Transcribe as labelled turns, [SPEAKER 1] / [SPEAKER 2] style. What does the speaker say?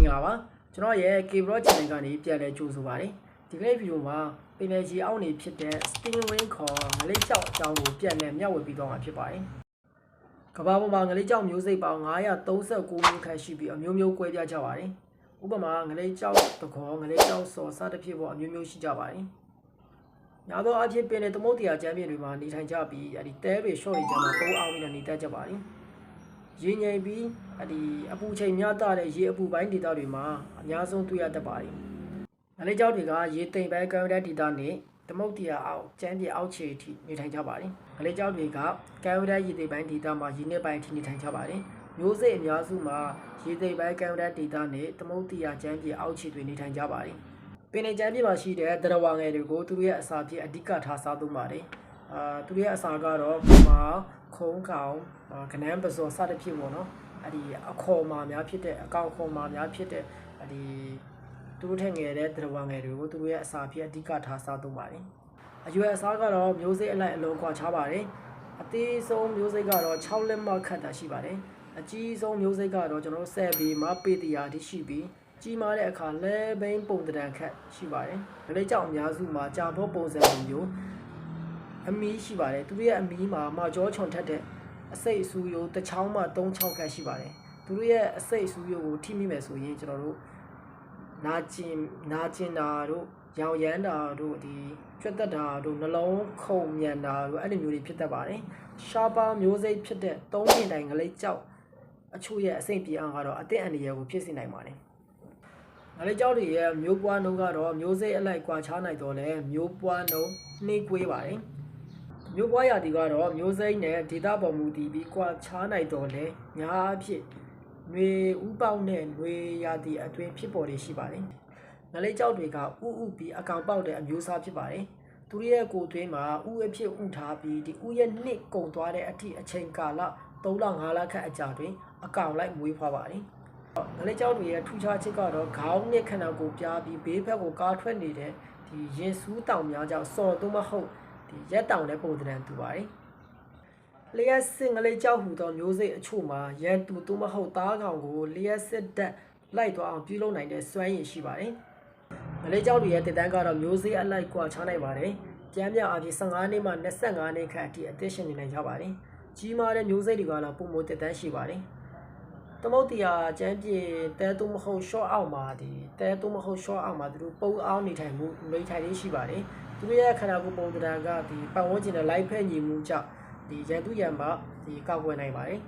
[SPEAKER 1] င်္ဂလာပါကျွန်တော်ရဲ့ K-Bro channel ကနေပြန်လည်ကြိုဆိုပါတယ်ဒီကနေ့ဗီဒီယိုမှာပင်လယ်ကြီးအောက်နေဖြစ်တဲ့ Stingray ခေါ်ငလေးကြောက်အကြောင်းကိုပြန်လည်မျှဝေပေးသွားမှာဖြစ်ပါတယ်ကမ္ဘာပေါ်မှာငလေးကြောက်မျိုးစိတ်ပေါင်း939မျိုးခန့်ရှိပြီးအမျိုးမျိုးကွဲပြားကြပါတယ်ဥပမာငလေးကြောက်တခေါ်ငလေးကြောက်စော်စသဖြင့်ပေါ်အမျိုးမျိုးရှိကြပါတယ်ညာသောအဖြစ်ပင်လယ်သမုဒ္ဒရာကျမ်းပြင်တွေမှာနေထိုင်ကြပြီးအဲဒီတဲတွေရှော့တွေကျမ်းမှာပိုးအောင်ပြီးတော့နေတတ်ကြပါတယ် ရေငိမ်ပြီးအဒီအပူချိန်များတာတဲ့ရေအပူပိုင်းဒေသတွေမှာအများဆုံးတွေ့ရတတ်ပါတယ်။ငလေးကြောက်တွေကရေတိမ်ပိုင်းကံရက်ဒေသနဲ့သမုတ်တရားအောက်ကျန်းပြေအောက်ခြေအထိနေထိုင်ကြပါတယ်။ငလေးကြောက်တွေကကံရက်ရေတိမ်ပိုင်းဒေသမှာရေနစ်ပိုင်းအထိနေထိုင်ကြပါတယ်။မျိုးစိတ်အများစုမှာရေတိမ်ပိုင်းကံရက်ဒေသနဲ့သမုတ်တရားကျန်းပြေအောက်ခြေတွေနေထိုင်ကြပါတယ်။ပင်လယ်ကျန်းပြေမှာရှိတဲ့သရဝငယ်တွေကိုသူတို့ရဲ့အစာဖြစ်အဓိကထားစားသုံးပါတယ်။အာသူတို့ရဲ့အစာကတော့ပမာ ခုံးကောင်အာကနန်းပစောစသဖြင့်ပေါ့နော်အဲ့ဒီအခေါ်မာများဖြစ်တဲ့အကောင်အခေါ်မာများဖြစ်တဲ့အဲ့ဒီသူတို့ထက်ငယ်တဲ့သရဝငယ်တွေကိုသူတို့ရဲ့အစာဖြစ်အဓိကထားစားသုံးပါတယ်အရွယ်အစားကတော့မျိုးစိတ်အလိုက်အလုံးကွာခြားပါတယ်အသေးဆုံးမျိုးစိတ်ကတော့6လက်မခတ်တာရှိပါတယ်အကြီးဆုံးမျိုးစိတ်ကတော့ကျွန်တော်တို့ဆက်ပြီးမပေတရာတိရှိပြီးကြီးမားတဲ့အခါလဲဘိန်းပုံတံခတ်ရှိပါတယ်။ဒါလေးကြောင့်အများစုမှာကြာဘောပုံစံမျိုး အမီးရှိပါတယ်သူတို့ရဲ့အမီးမှာမာကြောချွန်ထက်တဲ့အစိတ်အဆူရိုးတစ်ချောင်းမှ3-6ခန့်ရှိပါတယ်သူတို့ရဲ့အစိတ်အဆူရိုးကိုထိမိမယ်ဆိုရင်ကျွန်တော်တို့နာကျင်နာကျင်တာတို့ရောင်ရမ်းတာတို့ဒီကျွတ်တက်တာတို့နှလုံးခုန်မြန်တာတို့အဲ့ဒီမျိုးတွေဖြစ်တတ်ပါတယ်ရှားပါမျိုးစိတ်ဖြစ်တဲ့သုံးမြင်တိုင်ငလိပ်ကြောက်အချို့ရဲ့အစိတ်ပြေအောင်ကတော့အသင့်အန္တရာယ်ကိုဖြစ်စေနိုင်ပါတယ်ငလေးကြောက်တွေရဲ့မျိုးပွားနှုန်းကတော့မျိုးစိတ်အလိုက်ကွာခြားနိုင်တော့လဲမျိုးပွားနှုန်းနှိမ့်ကွေးပါတယ် မျိုးပွားရာသီကတော့မျိုးစိတ်နဲ့ဒေတာပေါ်မူတည်ပြီးကွာခြားနိုင်တော့လဲညာအဖြစ်ຫນွေဥပေါက်နဲ့ຫນွေရာသီအတွင်းဖြစ်ပေါ်နေရှိပါတယ်ငလေးကြောက်တွေကဥဥပြီးအကောင်ပေါက်တဲ့အမျိုးအစားဖြစ်ပါတယ်သူတို့ရဲ့ကိုယ်သွင်းမှာဥအဖြစ်ဥထားပြီးဒီဥရဲ့နှစ်ကုံသွားတဲ့အထိအချိန်ကာလ3လ5လခန့်အကြာတွင်အကောင်လိုက်မွေးဖွားပါတယ် ငလေးကြောက်တွေရဲ့ထူးခြားချက်ကတော့ခေါင်းနဲ့ခန္ဓာကိုယ်ပြားပြီးဘေးဘက်ကိုကားထွက်နေတဲ့ဒီရင်စူးတောင်များကြောင့်စော်သို့မဟုတ် ဒီရက်တောင်တဲ့ပုံသဏ္ဍာန်တူပါတယ်။လျှက်စစ်ငလေးကြောက်ဟူသောမျိုးစိတ်အချို့မှာရန်တူသို့မဟုတ်သားကောင်ကိုလျှက်စစ်တက်လိုက်သွားအောင်ပြုလုပ်နိုင်တဲ့စွမ်းရည်ရှိပါတယ်။ငလေးကြောက်တွေရဲ့တစ်တန်းကတော့မျိုးစိတ်အလိုက်ကွာခြားနိုင်ပါတယ်။ကျမ်းပြအပြင်15နှစ်မှ25နှစ်ခန့်အထိအသက်ရှင်နေနိုင်ကြပါတယ်။ကြီးမားတဲ့မျိုးစိတ်တွေကတော့ပုံမတစ်တန်းရှိပါတယ်။ သမုတ်တရားကျမ်းပြေတဲသူမဟုတ် short အောက်မှာဒီတဲသူမဟုတ် short အောက်မှာသူတို့ပုံအောင်နေထိုင်မှုနေထိုင်လေးရှိပါတယ်သူတို့ရဲ့ခန္ဓာကိုယ်ပုံသဏ္ဍာန်ကဒီပတ်ဝန်းကျင်နဲ့ live ဖက်ညီမှုကြောင့်ဒီရန်သူရန်မှာဒီကောက်ွယ်နိုင်ပါတယ်